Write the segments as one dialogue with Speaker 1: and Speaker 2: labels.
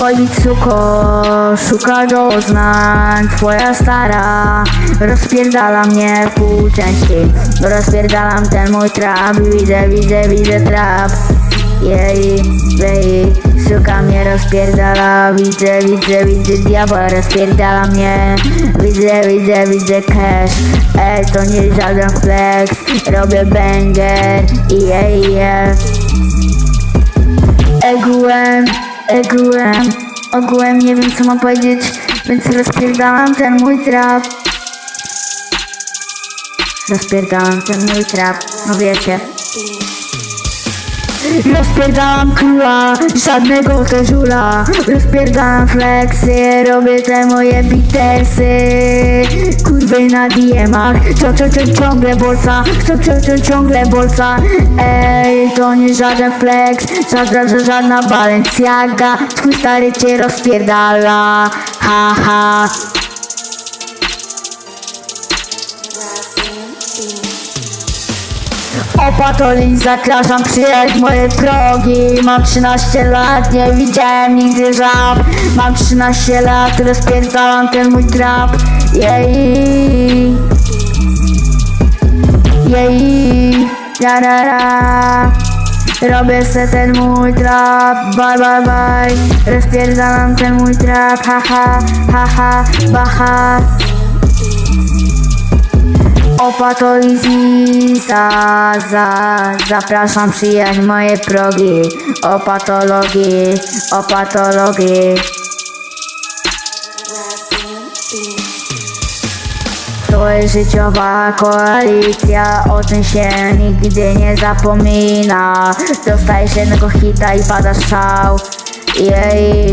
Speaker 1: Oj cuko, szuka doznań Twoja stara rozpierdala mnie pół części. Rozpierdalam ten mój trap Widzę, widzę, widzę trap. Jej, jej, suka mnie rozpierdala Widzę, widzę, widzę diabła rozpierdala mnie. Widzę, widzę, widzę cash. Ej, to nie żaden flex Robię banger i jej, yeah. Egułem, egułem Ogółem nie wiem co mam powiedzieć Więc rozpierdalam ten mój trap. Rozpierdalam ten mój trap No wiecie Rozpierdalam króla, żadnego teżula Rozpierdalam flexy, robię te moje bitesy. Kurwy na DM-ach, co, co, co, ciągle bolca. Co, co, co, ciągle bolca. Ej, to nie żaden flex, żadna, ża- żadna Balenciaga. Twój stary cię rozpierdala, ha, ha Opatoli zapraszam przyjechać moje progi. Mam 13 lat, nie widziałem nigdy żab. Mam 13 lat, rozpierdalam ten mój trap Jej. Jej. Ja, ra, ra. Robię se ten mój trap, bye bye bye. Rozpierdalam ten mój trap, ha ha, ha ha, baha Opatolizisa, za, zapraszam przyjechać moje progi. O patologii, o patologii To jest życiowa koalicja, o tym się nigdy nie zapomina. Dostajesz jednego hita i pada strzał Jej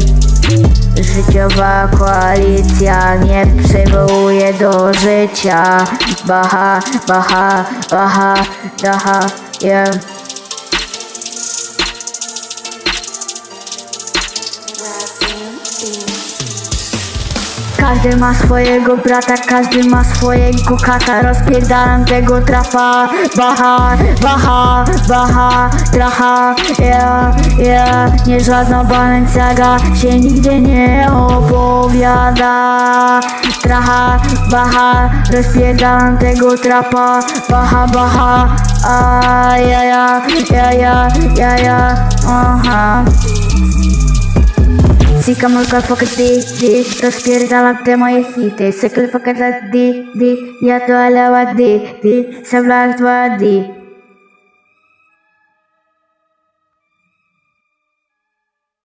Speaker 1: Życiowa koalicja nie przywołuje do życia. Baha, baha, baha, daha, yeah Każdy ma swojego brata, każdy ma swojego kata. Rozpierdalam tego trapa Baha, baha, baha, traha. Yeah, yeah Nie żadna Balenciaga się nigdzie nie opowiada. Traha, baha Rozpierdalam tego trapa. Baha, baha A, ja, ja, ja, ja, ja, ja Aha Chica maluca, foca de, de Teus piores da até amanhecer Sei que ele foca de, de E a tua leva de, de Se hablar tua de